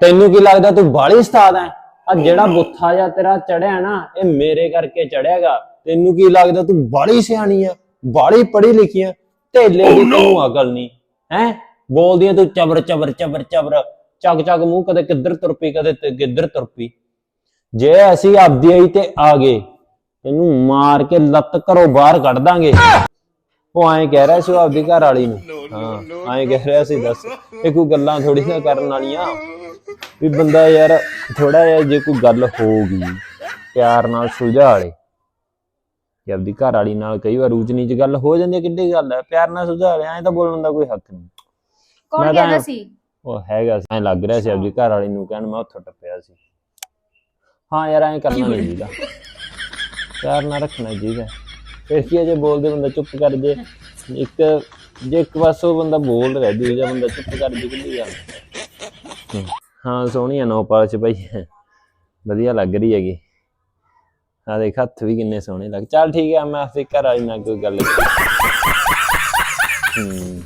ਤੈਨੂੰ ਕੀ ਲੱਗਦਾ ਤੂੰ ਬਾਲੀ ਉਸਤਾਦ ਐ? ਆ ਜਿਹੜਾ ਬੁੱਥਾ ਜਾਂ ਤੇਰਾ ਚੜਿਆ ਨਾ ਇਹ ਮੇਰੇ ਕਰਕੇ ਚੜਿਆਗਾ। ਤੈਨੂੰ ਕੀ ਲੱਗਦਾ ਤੂੰ ਬਾਲੀ ਸਿਆਣੀ ਆ ਬਾਲੀ ਪੜ੍ਹੀ ਲਿਖੀ ਆ ਢੇਲੇ ਦੀ ਤੈਨੂੰ ਅਕਲ ਨਹੀਂ ਹੈ? ਬੋਲਦੀ ਆ ਤੂੰ ਚਬਰ ਚਬਰ ਚਬਰ ਚਬਰ। ਚੱਕ ਚੱਕ ਮੂੰਹ ਕਦੇ ਕਿੱਧਰ ਤੁਰ ਪਈ ਕਦੇ ਤੇ ਕਿੱਧਰ ਤੁਰ ਪਈ ਜੇ ਅਸੀਂ ਆਪਦੀ ਆਈ ਤੇ ਆ ਗਏ ਤੈਨੂੰ ਮਾਰ ਕੇ ਲੱਤ ਘਰੋਂ ਬਾਹਰ ਕੱਢ ਦਾਂਗੇ। ਉਹ ਐਂ ਕਹਿ ਰਿਹਾ ਸੀ ਉਹ ਆਪਦੀ ਘਰ ਵਾਲੀ ਨੂੰ ਹਾਂ ਐਂ ਕਹਿ ਰਿਹਾ ਸੀ ਦੱਸ। ਇਹ ਕੋਈ ਗੱਲਾਂ ਥੋੜੀ ਨਾ ਕਰਨ ਵਾਲੀਆਂ। ਵੀ ਬੰਦਾ ਯਾਰ ਥੋੜਾ ਜਿਹਾ ਜੇ ਕੋਈ ਗੱਲ ਹੋਊਗੀ ਪਿਆਰ ਨਾਲ ਸੁਲਝਾ ਲੇ। ਕਿ ਆਪਦੀ ਘਰ ਵਾਲੀ ਨਾਲ ਕਈ ਵਾਰ ਊਚ ਨੀਚ ਗੱਲ ਹੋ ਜਾਂਦੀ ਹੈ ਕਿੱਡੀ ਗੱਲ ਹੈ। ਪਿਆਰ ਨਾਲ ਸੁਲਝਾ ਲੈ ਐਂ ਤਾਂ ਬੋਲਣ ਦਾ ਕੋਈ ਹੱਕ ਨਹੀਂ। ਕੌਣ ਮੈਂ ਤਾਂ- ਕਹਿੰਦਾ ਸੀ? ਉਹ ਹੈਗਾ ਸੀ, ਐਂ ਲੱਗ ਰਿਹਾ ਸੀ ਆਪਦੀ ਘਰ ਵਾਲੀ ਨੂੰ ਕਹਿਣ ਮੈਂ ਉੱਥੋਂ ਟੱਪਿਆ ਸੀ। ਹਾਂ ਯਾਰ ਐਂ ਕਰਨਾ ਨਹੀਂ ਚਾਹੀਦਾ। ਪਿਆਰ ਨਾਲ ਰੱਖਣਾ ਚਾਹੀਦਾ। ਫਿਰ ਕੀ ਹੈ ਜੇ ਬੋਲਦੇ ਬੰਦਾ ਚੁੱਪ ਕਰ ਜੇ ਇੱਕ ਜੇ ਇੱਕ ਪਾਸੋਂ ਬੰਦਾ ਬੋਲ ਰਿਹਾ ਦੂਜਾ ਬੰਦਾ ਚੁੱਪ ਕਰ ਜੇ ਕਿੰਨੀ ਗੱਲ ਹਾਂ ਸੋਹਣੀ ਆ ਨੋ ਪਾਲਚ ਭਾਈ ਵਧੀਆ ਲੱਗ ਰਹੀ ਹੈਗੀ। ਆ ਦੇਖ ਹੱਥ ਵੀ ਕਿੰਨੇ ਸੋਹਣੇ ਲੱਗ ਚੱਲ ਠੀਕ ਹੈ ਮੈਂ ਆਪਣੀ ਘਰ ਵਾਲੀ ਨਾਲ ਕੋਈ ਗੱਲ ਹੂੰ।